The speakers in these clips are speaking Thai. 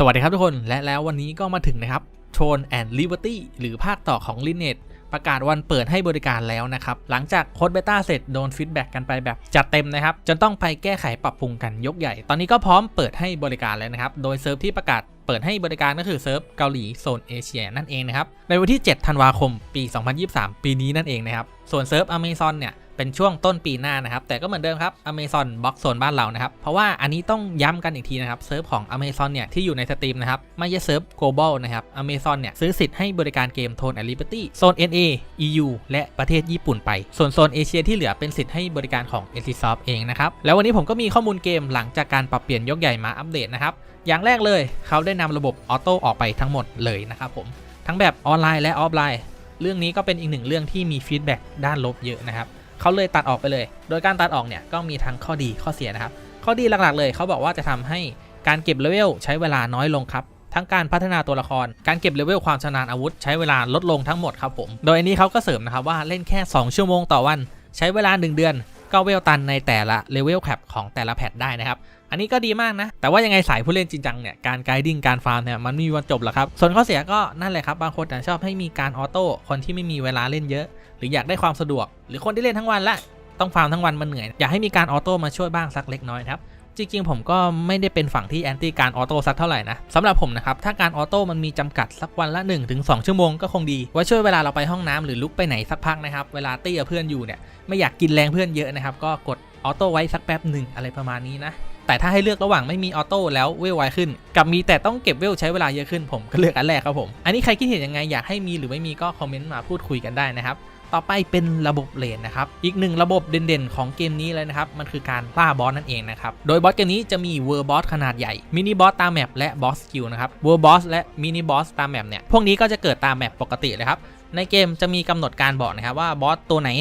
สวัสดีครับทุกคนและแล้ววันนี้ก็มาถึงนะครับ Throne and Liberty หรือภาคต่อของ Linet ประกาศวันเปิดให้บริการแล้วนะครับ หลังจากโค้ดเบต้าเสร็จโดนฟีดแบ็กกันไปแบบจัดเต็มนะครับ จนต้องไปแก้ไขปรับปรุงกันยกใหญ่ ตอนนี้ก็พร้อมเปิดให้บริการแล้วนะครับ โดยเซิร์ฟที่ประกาศเปิดให้บริการก็คือเซิร์ฟเกาหลีโซนเอเชียนั่นเองนะครับ ในวันที่ 7 ธันวาคม ปี 2023 ปีนี้นั่นเองนะครับ ส่วนเซิร์ฟอเมซอนเนี่ย เป็นช่วงต้นปีหน้านะครับ แต่ก็เหมือนเดิมครับ Amazon Box Zone บ้านเรานะครับ เพราะว่าอันนี้ต้องย้ำกันอีกทีนะครับเซิร์ฟของ Amazon เนี่ยที่อยู่ในสตรีมนะครับไม่ใช่เซิร์ฟ global นะครับ Amazon เนี่ยซื้อสิทธิ์ให้บริการเกม Tone and Liberty โซน NA EU และประเทศญี่ปุ่นไป ส่วนโซนเอเชียที่เหลือเป็นสิทธิ์ให้บริการของ n c s o f t เองนะครับแล้ววันนี้ผมก็มีข้อมูลเกมหลังจากการปรับเปลี่ยนยกใหญ่มาอัปเดตนะครับอย่างแรกเลยเขาได้นำระบบออโต้ออกไปทั้งหมดเลยนะครับผมทั้งแบบออนไลน์และออฟไลน์เรื่องนี้ก็เป็นอีกหนึ่งเรื่องที่มีฟีดแบ็กด้านลบเยอะนะครับ เขาเลยตัดออกไปเลย โดยการตัดออกเนี่ยก็มีทั้งข้อดีข้อเสียนะครับ ข้อดีหลักๆเลยเขาบอกว่าจะทำให้การเก็บเลเวลใช้เวลาน้อยลงครับ ทั้งการพัฒนาตัวละคร การเก็บเลเวลความชำนาญอาวุธ ใช้เวลาลดลงทั้งหมดครับผม โดยอันนี้เขาก็เสริมนะครับว่าเล่นแค่ 2 ชั่วโมงต่อวัน ใช้เวลา 1 เดือน ก็เวลตันในแต่ละเลเวลแคปของแต่ละแพทได้นะครับ อันนี้ก็ดีมากนะ แต่ว่ายังไงสายผู้เล่นจริงจังเนี่ย การไกดิ้งการฟาร์มเนี่ยมันไม่มีวันจบหรอกครับ ส่วนข้อเสียก็นั่นแหละครับ บางคนชอบให้มีการออโต้ คนที่ไม่มีเวลาเล่นเยอะ หรืออยากได้ความสะดวก หรือคนที่เล่นทั้งวันละต้องฟาร์มทั้งวันมันเหนื่อย อยากให้มีการออโต้มาช่วยบ้างสักเล็กน้อยครับจริงๆผมก็ไม่ได้เป็นฝั่งที่แอนตี้การออโต้สักเท่าไหร่นะสำหรับผมนะครับ ถ้าการออโต้มันมีจำกัดสักวันละ 1-2 ชั่วโมงก็คงดีไว้ช่วยเวลาเราไปห้องน้ำหรือลุกไปไหนสักพักนะครับ เวลาตี้กับเพื่อนอยู่เนี่ยไม่อยากกินแรงเพื่อนเยอะนะครับ ก็กดออโต้ไว้สักแป๊บหนึ่งอะไรประมาณนี้นะ แต่ถ้าให้เลือกระหว่างไม่มีออโต้แล้วเวลไวขึ้น กับมีแต่ต้องเก็บเวลใช้เวลาเยอะขึ้นผมก็เลือกอันแรกครับผมอันนี้ใครคิดเห็นยังไงอยากให้มีหรือไม่มีก็คอมเมนต์มาพูดคุยกันได้นะครับ ต่อไปเป็นระบบเลนนะครับ อีกหนึ่งระบบเด่นๆ ของเกมนี้เลยนะครับ มันคือการล่าบอสนั่นเองนะครับ โดยบอสเกมนี้จะมีเวอร์บอสขนาดใหญ่ มินิบอสตามแมปและบอสสกิลนะครับ เวอร์บอสและมินิบอสตามแมปเนี่ย พวกนี้ก็จะเกิดตามแมปปกติเลยครับ ในเกมจะมีกำหนดการบอกนะครับว่าบอสตัวไหน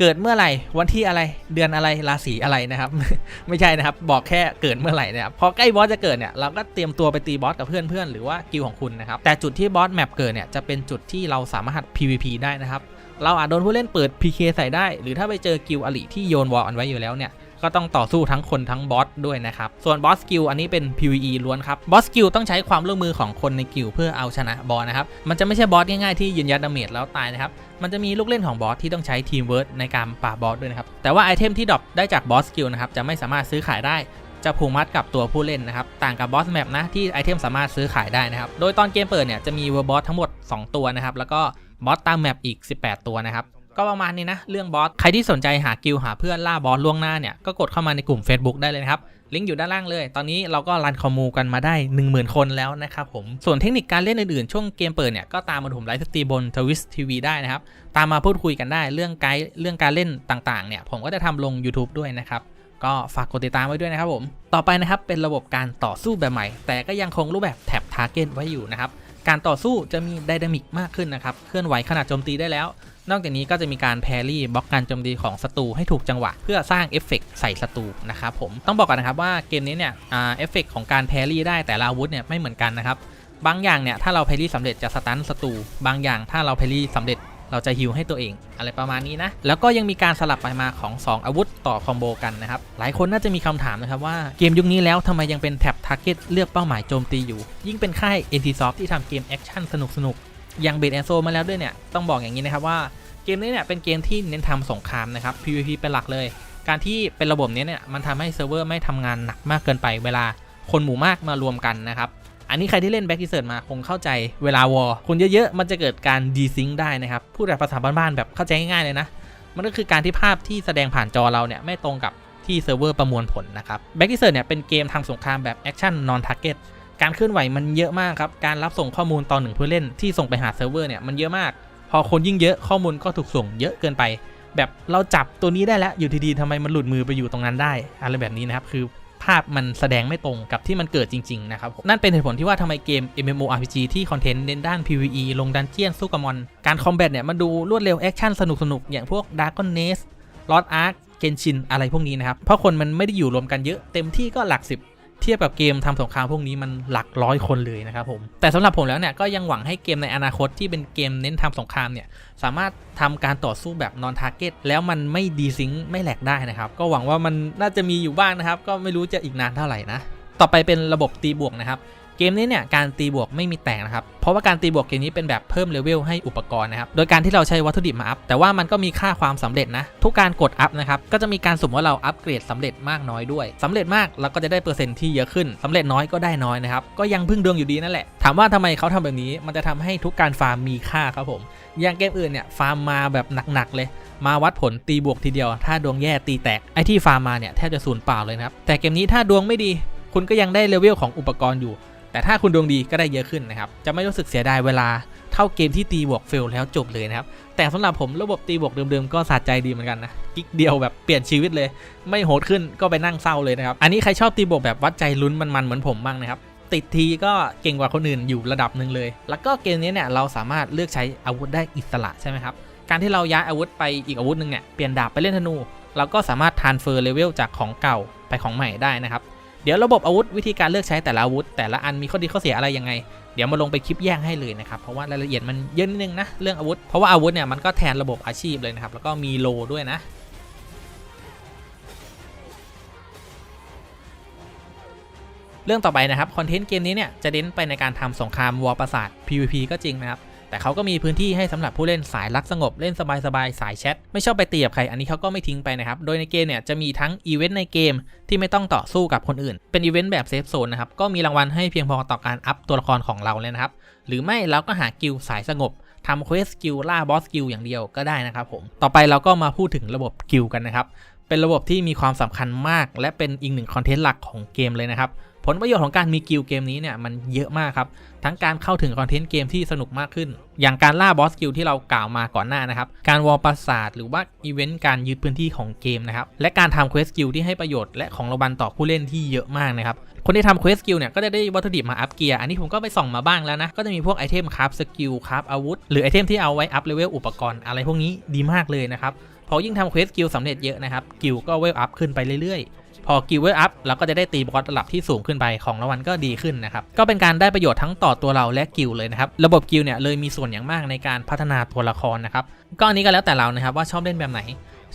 เกิดเมื่อไหร่วันที่อะไรเดือนอะไรราศีอะไรนะครับ ไม่ใช่นะครับ บอกแค่เกิดเมื่อไหร่นะครับพอใกล้บอสจะเกิดเนี่ยเราก็เตรียมตัวไปตีบอสกับเพื่อนๆหรือว่ากิลของคุณนะครับแต่จุดที่บอสแมปเกิดเนี่ยจะเป็นจุดที่เราสามารถ PVP ได้นะครับ เราอาจโดนผู้เล่นเปิด PK ใส่ได้ หรือถ้าไปเจอกิลอลิที่โยนวอลอันไว้อยู่แล้วเนี่ยก็ต้องต่อสู้ทั้งคนทั้งบอสด้วยนะครับ ส่วนบอสกิลอันนี้เป็น PVE ล้วนครับ บอสกิลต้องใช้ความร่วมมือของคนในกิลเพื่อเอาชนะบอสนะครับ มันจะไม่ใช่บอสง่ายๆที่ยืนยันดาเมจแล้วตายนะครับ มันจะมีลูกเล่นของบอสที่ต้องใช้ทีมเวิร์ดในการปราบบอสด้วยนะครับ แต่ว่าไอเทมที่ดรอปได้จากบอสกิลนะครับจะไม่สามารถซื้อขายได้ จะผูกมัดกับตัวผู้เล่นนะครับ ต่างกับบอสแมปนะที่ไอเทมสามารถซื้อขายได้นะครับ โดยตอนเกมเปิดเนี่ยจะมีเวอร์บอสทั้งหมด 2 ตัวนะครับ แล้วก็บอสตามแมปอีก 18 ตัวนะครับ ก็ประมาณนี้นะ เรื่องบอส ใครที่สนใจหากิลหาเพื่อนล่าบอสล่วงหน้าเนี่ย ก็กดเข้ามาในกลุ่ม Facebook ได้เลยนะครับลิงก์อยู่ด้านล่างเลย ตอนนี้เราก็รันคอมมูกันมาได้ 10,000 คนแล้วนะครับผม ส่วนเทคนิคการเล่นอื่นๆ ช่วงเกมเปิดเนี่ย ก็ตามมาถุมไลฟ์สตรีมบนทวิสทีวีได้นะครับ ตามมาพูดคุยกันได้เรื่องไกด์เรื่องการเล่นต่างๆเนี่ยผมก็จะทำลง YouTube ด้วยนะครับ ก็ฝากกดติดตามไว้ด้วยนะครับผม ต่อไปนะครับเป็นระบบการต่อสู้แบบใหม่ แต่ก็ยังคงรูปแบบแท็บทาร์เก็ตไว้อยู่นะครับ การต่อสู้จะมีไดนามิกมากขึ้นนะครับ เคลื่อนไหวขนาดโจมตีได้แล้ว นอกจากนี้ก็จะมีการแพรี่บล็อกการโจมตีของศัตรูให้ถูกจังหวะ เพื่อสร้างเอฟเฟกต์ใส่ศัตรูนะครับผม ต้องบอกก่อนนะครับว่าเกมนี้เนี่ยเอฟเฟกต์ของการแพรี่ได้แต่ละอาวุธเนี่ยไม่เหมือนกันนะครับ บางอย่างเนี่ยถ้าเราแพรี่สำเร็จจะสตันศัตรู บางอย่างถ้าเราแพรี่สำเร็จ เราจะฮิวให้ตัวเอง อะไรประมาณนี้นะ แล้วก็ยังมีการสลับไปมาของ 2 อาวุธต่อคอมโบกันนะครับ หลายคนน่าจะมีคำถามนะครับว่าเกมยุคนี้แล้วทำไมยังเป็นแท็บทาร์เก็ตเลือกเป้าหมายโจมตีอยู่ ยิ่งเป็นค่าย NTSoft ที่ทำเกมแอคชั่นสนุกสนุกๆอย่างเบดแอนโซมาแล้วด้วยเนี่ยต้องบอกอย่างนี้นะครับว่าเกมนี้เนี่ยเป็นเกมที่เน้นทำสงครามนะครับ PVP เป็นหลักเลย การที่เป็นระบบนี้เนี่ยมันทำให้เซิร์ฟเวอร์ไม่ทำงานหนักมากเกินไปเวลาคนหมู่มากมารวมกันนะครับ อันนี้ใครที่เล่นแบ็กทีเซิร์มาคงเข้าใจเวลาวอลคนเยอะๆ มันจะเกิดการดีซิงได้นะครับ พูดแบบภาษาบ้านๆแบบเข้าใจง่ายๆเลยนะ มันก็คือการที่ภาพที่แสดงผ่านจอเราเนี่ยไม่ตรงกับที่เซิร์ฟเวอร์ประมวลผลนะครับแบ็กทีเซิร์เนี่ยเป็นเกมทำสงครามแบบแอคชั่นนอนทาร์เก็ตการเคลื่อนไหวมันเยอะมากครับ การรับส่งข้อมูลตอนหนึ่งผู้เล่นที่ส่งไปหาเซิร์ฟเวอร์เนี่ยมันเยอะมาก พอคนยิ่งเยอะข้อมูลก็ถูกส่งเยอะเกินไป แบบเราจับตัวนี้ได้แล้วอยู่ดีๆทำไมมันหลุดมือไปอยู่ตรงนั้นได้อะไรแบบนี้นะครับคือ ภาพมันแสดงไม่ตรงกับที่มันเกิดจริง ๆ นะครับ นั่นเป็นเหตุผลที่ว่าทำไมเกม MMORPG ที่คอนเทนต์เน้นด้าน PVE ลงดันเจียนสู้กับมอน การคอมแบทเนี่ยมันดูรวดเร็วแอคชั่นสนุกสนุกอย่างพวก Dragon Nest Lost Ark เกนชินอะไรพวกนี้นะครับ เพราะคนมันไม่ได้อยู่รวมกันเยอะเต็มที่ก็หลักสิบ เทียบกับเกมทำสงครามพวกนี้มันหลักร้อยคนเลยนะครับผมแต่สำหรับผมแล้วเนี่ยก็ยังหวังให้เกมในอนาคตที่เป็นเกมเน้นทำสงครามเนี่ยสามารถทำการต่อสู้แบบนอนทาร์เก็ตแล้วมันไม่ดีซิงค์ไม่แหลกได้นะครับ ก็หวังว่ามันน่าจะมีอยู่บ้างนะครับ ก็ไม่รู้จะอีกนานเท่าไหร่นะต่อไปเป็นระบบตีบวกนะครับ เกมนี้เนี่ยการตีบวกไม่มีแตกนะครับ เพราะว่าการตีบวกเกมนี้เป็นแบบเพิ่มเลเวลให้อุปกรณ์นะครับ โดยการที่เราใช้วัตถุดิบมาอัพ แต่ว่ามันก็มีค่าความสำเร็จนะ ทุกการกดอัพนะครับ ก็จะมีการสุ่มว่าเราอัพเกรดสำเร็จมากน้อยด้วยสำเร็จมากเราก็จะได้เปอร์เซ็นต์ที่เยอะขึ้นสำเร็จน้อยก็ได้น้อยนะครับ ก็ยังพึ่งดวงอยู่ดีนั่นแหละ ถามว่าทำไมเขาทำแบบนี้ มันจะทำให้ทุกการฟาร์มมีค่าครับผม อย่างเกมอื่นเนี่ยฟาร์มมาแบบหนักๆเลยมาวัดผลตีบวกทีเดียว ถ้าดวงแย่ตีแตก ไอที่ฟาร์มมาเนี่ยแทบจะสูญเปล่าเลยนะครับ แต่เกมนี้ถ้าดวงไม่ดี คุณก็ยังได้เลเวลของอุปกรณ์อยู่ แต่ถ้าคุณดวงดีก็ได้เยอะขึ้นนะครับ จะไม่รู้สึกเสียดายเวลาเท่าเกมที่ตีบวกเฟลแล้วจบเลยนะครับ แต่สำหรับผมระบบตีบวกเดิมๆก็สะใจดีเหมือนกันนะกิ๊กเดียวแบบเปลี่ยนชีวิตเลย ไม่โหดขึ้นก็ไปนั่งเศร้าเลยนะครับ อันนี้ใครชอบตีบวกแบบวัดใจลุ้นมันๆเหมือนผมบ้างนะครับติดทีก็เก่งกว่าคนอื่นอยู่ระดับหนึ่งเลย แล้วก็เกมนี้เนี่ยเราสามารถเลือกใช้อาวุธได้อิสระใช่ไหมครับ การที่เราย้ายอาวุธไปอีกอาวุธหนึ่งเนี่ยเปลี่ยนดาบไปเล่นธนู เราก็สามารถทานเฟอร์เลเวลจากของเก่าไปของใหม่ได้นะครับ เดี๋ยวระบบอาวุธวิธีการเลือกใช้แต่ละอาวุธ แต่ละอันมีข้อดีข้อเสียอะไรยังไง เดี๋ยวมาลงไปคลิปแยกให้เลยนะครับ เพราะว่ารายละเอียดมันเยอะนิดนึงนะเรื่องอาวุธ เพราะว่าอาวุธเนี่ยมันก็แทนระบบอาชีพเลยนะครับ แล้วก็มีโลด้วยนะเรื่องต่อไปนะครับ คอนเทนต์เกมนี้เนี่ยจะเน้นไปในการทำสงครามวอลประสาท PVP ก็จริงนะครับ แต่เขาก็มีพื้นที่ให้สำหรับผู้เล่นสายรักสงบเล่นสบายๆสายแชทไม่ชอบไปตีกับใครอันนี้เขาก็ไม่ทิ้งไปนะครับโดยในเกมเนี่ยจะมีทั้งอีเวนต์ในเกมที่ไม่ต้องต่อสู้กับคนอื่น เป็นอีเวนต์แบบเซฟโซนนะครับก็มีรางวัลให้เพียงพอต่อการอัพตัวละครของเราเลยนะครับหรือไม่เราก็หากิลสายสงบทำเควสกิลล่าบอสกิลอย่างเดียวก็ได้นะครับผมต่อไปเราก็มาพูดถึงระบบกิลกันนะครับเป็นระบบที่มีความสำคัญมาก และเป็นอีกหนึ่งคอนเทนต์หลักของเกมเลยนะครับ ผลประโยชน์ของการมีกิลเกมนี้เนี่ยมันเยอะมากครับ ทั้งการเข้าถึงคอนเทนต์เกมที่สนุกมากขึ้น อย่างการล่าบอสกิลที่เรากล่าวมาก่อนหน้านะครับ การวอลปราสาทหรือว่าอีเวนต์การยึดพื้นที่ของเกมนะครับ และการทำเควสกิลที่ให้ประโยชน์และของรางวัลต่อผู้เล่นที่เยอะมากนะครับ คนที่ทำเควสกิลเนี่ยก็จะได้วัตถุดิบมาอัพเกียร์ อันนี้ผมก็ไปส่องมาบ้างแล้วนะ ก็จะมีพวกไอเทมคราฟสกิลคราฟอาวุธ หรือไอเทมที่เอาไว้อัพเลเวลอุปกรณ์อะไรพวกนี้ดีมากเลยนะครับพอยิ่งทำเควสกิลสำเร็จเยอะนะครับกิลก็เวลอัพขึ้นไปเรื่อยๆ พอกิลเวลอัพเราก็จะได้ตีบอสระดับที่สูงขึ้นไปของรางวัลก็ดีขึ้นนะครับก็เป็นการได้ประโยชน์ทั้งต่อตัวเราและกิลเลยนะครับระบบกิลเนี่ยเลยมีส่วนอย่างมากในการพัฒนาตัวละครนะครับก็อันนี้ก็แล้วแต่เรานะครับว่าชอบเล่นแบบไหน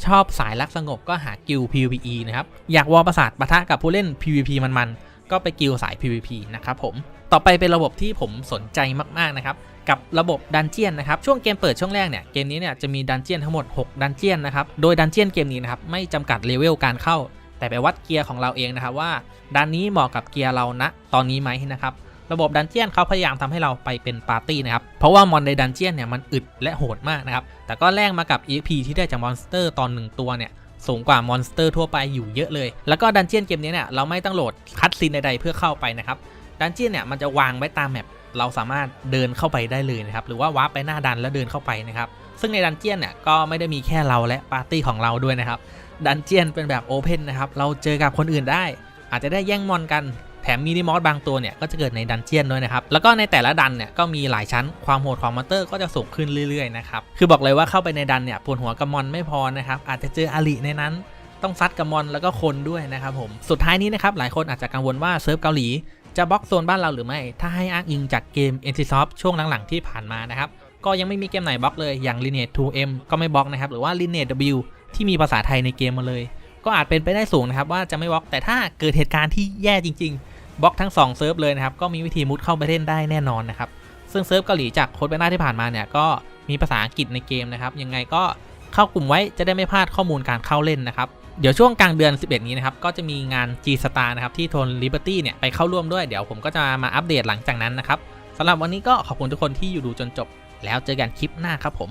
ชอบสายรักสงบก็หากิล PVE นะครับ อยากวอลประสาทปะทะกับผู้เล่น PVP มันๆ ก็ไปกิลสาย PVP นะครับผม ต่อไปเป็นระบบที่ผมสนใจมากๆนะครับ กับระบบดันเจียนนะครับ ช่วงเกมเปิดช่วงแรกเนี่ย เกมนี้เนี่ยจะมีดันเจียนทั้งหมด 6 ดันเจียนนะครับ โดยดันเจียนเกมนี้นะครับ ไม่จำกัดเลเวลการเข้า แต่ไปวัดเกียร์ของเราเองนะครับว่าดันนี้เหมาะกับเกียร์เราณตอนนี้ไหมนะครับระบบดันเจียนเขาพยายามทำให้เราไปเป็นปาร์ตี้นะครับ เพราะว่ามอนในดันเจียนเนี่ยมันอึดและโหดมากนะครับ แต่ก็แลกมากับ EP ที่ได้จากมอนสเตอร์ตอนหนึ่งตัวเนี่ยสูงกว่ามอนสเตอร์ทั่วไปอยู่เยอะเลย แล้วก็ดันเจียนเกมนี้เนี่ยเราไม่ต้องโหลดคัดซีนใดๆเพื่อเข้าไปนะครับ ดันเจียนเนี่ยมันจะวางไว้ตามแมป เราสามารถเดินเข้าไปได้เลยนะครับ หรือว่าวาร์ปไปหน้าดันแล้วเดินเข้าไปนะครับ ซึ่งในดันเจียนเนี่ยก็ไม่ได้มีแค่เราและปาร์ตี้ของเราด้วยนะครับ ดันเจียนเป็นแบบโอเพนนะครับ เราเจอกับคนอื่นได้ อาจจะได้แย่งมอนกัน แถมมินิมอสบางตัวเนี่ยก็จะเกิดในดันเจียนด้วยนะครับ แล้วก็ในแต่ละดันเนี่ยก็มีหลายชั้น ความโหดของมอนเตอร์ก็จะสูงขึ้นเรื่อยๆนะครับ คือบอกเลยว่าเข้าไปในดันเนี่ยปวดหัวกับมอนไม่พอนะครับ อาจจะเจออาริในนั้น ต้องซัดกับมอนแล้วก็คนด้วยนะครับผม สุดท้ายนี้นะครับหลายคนอาจจะกังวลว่าเซิร์ฟเกาหลี จะบล็อกโซนบ้านเราหรือไม่ ถ้าให้อ้างอิงจากเกม n c s o f t ช่วงหลังๆที่ผ่านมานะครับก็ยังไม่มีเกมไหนบล็อกเลยอย่าง Lineage 2M ก็ไม่บล็อกนะครับหรือว่า Lineage W ที่มีภาษาไทยในเกมมาเลย ก็อาจเป็นไปได้สูงนะครับว่าจะไม่บล็อกแต่ถ้าเกิดเหตุการณ์ที่แย่จริง ๆบล็อกทั้ง2เซิร์ฟเลยนะครับก็มีวิธีมุดเข้าไปเล่นได้แน่นอนนะครับซึ่งเซิร์ฟเกาหลีจากโค้ดเบต้าที่ผ่านมาเนี่ยก็มีภาษาอังกฤษในเกมนะครับยังไงก็เข้ากลุ่มไว้จะได้ไม่พลาดข้อมูลการเข้าเล่นนะครับ เดี๋ยวช่วงกลางเดือน 11 นี้นะครับ ก็จะมีงาน G Star นะครับ ที่โทน Liberty เนี่ย ไปเข้าร่วมด้วย เดี๋ยวผมก็จะมาอัปเดตหลังจากนั้นนะครับสำหรับวันนี้ก็ขอบคุณทุกคนที่อยู่ดูจนจบ แล้วเจอกันคลิปหน้าครับผม